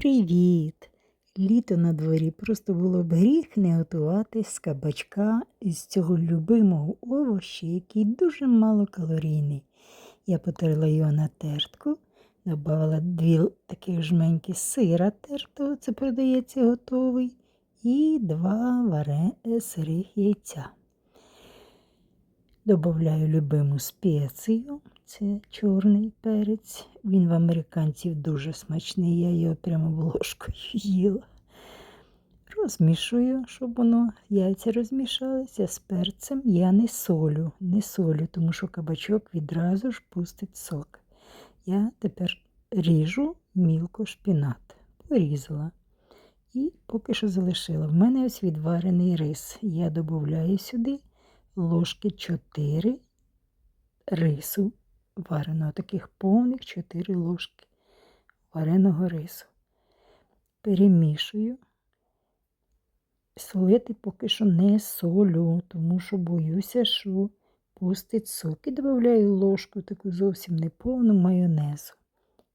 Привіт! Літо на дворі просто було б гріх не готувати з кабачка із цього любимого овоща, який дуже мало калорійний. Я потерла його на тертку, додала дві таких жменьки сира тертого, це продається готовий, і два варе... сирих яйця. Добавляю любиму спецію, це чорний перець. Він в американців дуже смачний, я його прямо ложкою їла. Розмішую, щоб воно яйця розмішалися з перцем. Я не солю, не солю, тому що кабачок відразу ж пустить сок. Я тепер ріжу мілко шпінат. Порізала. І поки що залишила. В мене ось відварений рис. Я додаю сюди ложки 4 рису вареного, таких повних 4 ложки вареного рису. Перемішую. Солити поки що не солю, тому що боюся, що пустить сок. І додаю ложку таку зовсім неповну майонезу.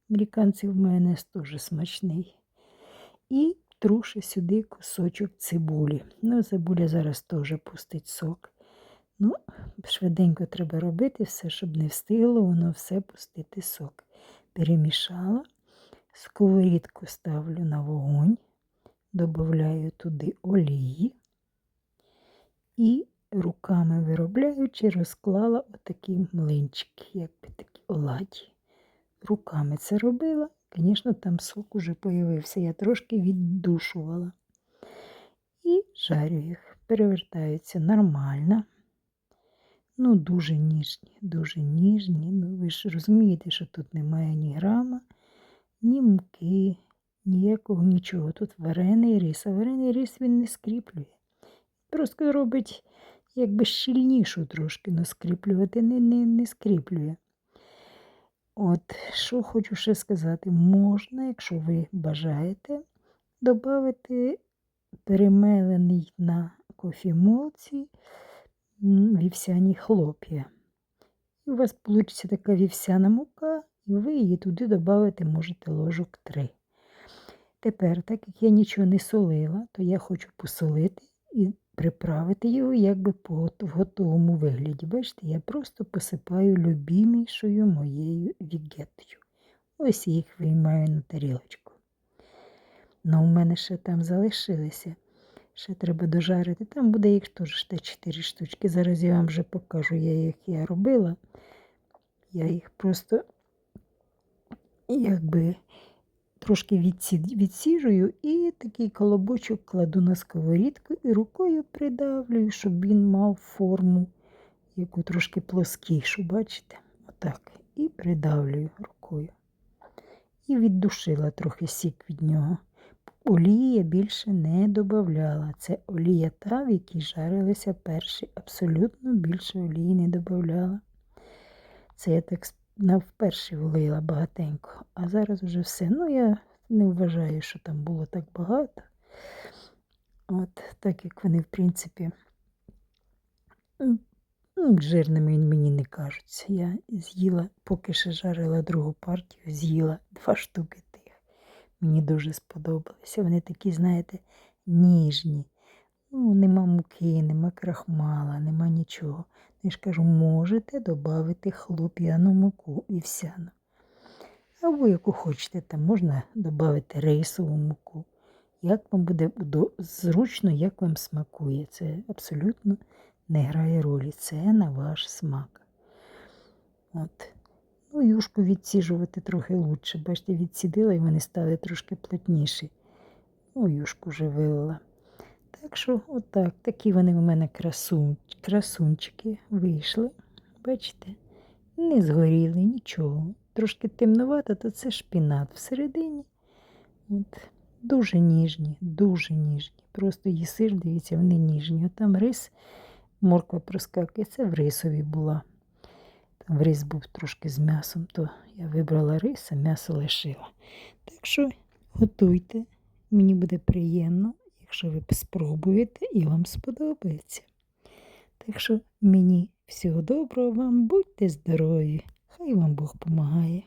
Американців майонез теж смачний. І трушу сюди кусочок цибулі. Ну, цибуля зараз теж пустить сок. Ну, швиденько треба робити все, щоб не встигло воно все пустити сок. Перемішала, сковорідку ставлю на вогонь, додаю туди олії і руками виробляючи, розклала отакі млинчики, якби такі оладі. Руками це робила, звісно, там сок уже появився, я трошки віддушувала. І жарю їх, перевертаються нормально. Ну, дуже ніжні, дуже ніжні. Ну, ви ж розумієте, що тут немає ні грама, ні муки, ніякого нічого. Тут варений рис, а варений рис він не скріплює. Просто робить якби щільнішу трошки, але скріплювати не, не, не скріплює. От, що хочу ще сказати, можна, якщо ви бажаєте, додати перемелений на кофемолці вівсяні хлоп'я. І у вас вийде така вівсяна мука, і ви її туди додати можете ложок 3. Тепер, так як я нічого не солила, то я хочу посолити і приправити його якби по в готовому вигляді. Бачите, я просто посипаю любімішою моєю вігетою. Ось їх виймаю на тарілочку. Ну, у мене ще там залишилися Ще треба дожарити. Там буде їх теж 4 штучки. Зараз я вам вже покажу, я їх я робила. Я їх просто якби трошки відсіжую і такий колобочок кладу на сковорідку і рукою придавлюю, щоб він мав форму, яку трошки плоскішу, бачите? Отак. І придавлюю рукою. І віддушила трохи сік від нього. Олії я більше не додавала. Це олія та, в якій жарилися перші. Абсолютно більше олії не додавала. Це я так навперше влила багатенько. А зараз вже все. Ну, я не вважаю, що там було так багато. От, так як вони, в принципі, ну, жирними мені не кажуться. Я з'їла, поки ще жарила другу партію, з'їла два штуки Мені дуже сподобалися. Вони такі, знаєте, ніжні. Ну, Нема муки, нема крахмала, нема нічого. Я ж кажу, можете додати хлоп'яну муку і всяну. Або яку хочете, там можна додати рисову муку. Як вам буде зручно, як вам смакує. Це абсолютно не грає ролі. Це на ваш смак. От. Ну, юшку відсіжувати трохи лучше. Бачите, відсідила і вони стали трошки плотніші. Ну, юшку вже вилила. Так що, отак, такі вони у мене красун, красунчики вийшли. Бачите? Не згоріли нічого. Трошки темнувато, то це шпінат всередині. От. Дуже ніжні, дуже ніжні. Просто їсиш, дивіться, вони ніжні. От там рис, морква проскакує, це в рисові була. Там рис був трошки з м'ясом, то я вибрала рис, а м'ясо лишила. Так що готуйте, мені буде приємно, якщо ви спробуєте і вам сподобається. Так що мені всього доброго вам, будьте здорові, хай вам Бог допомагає.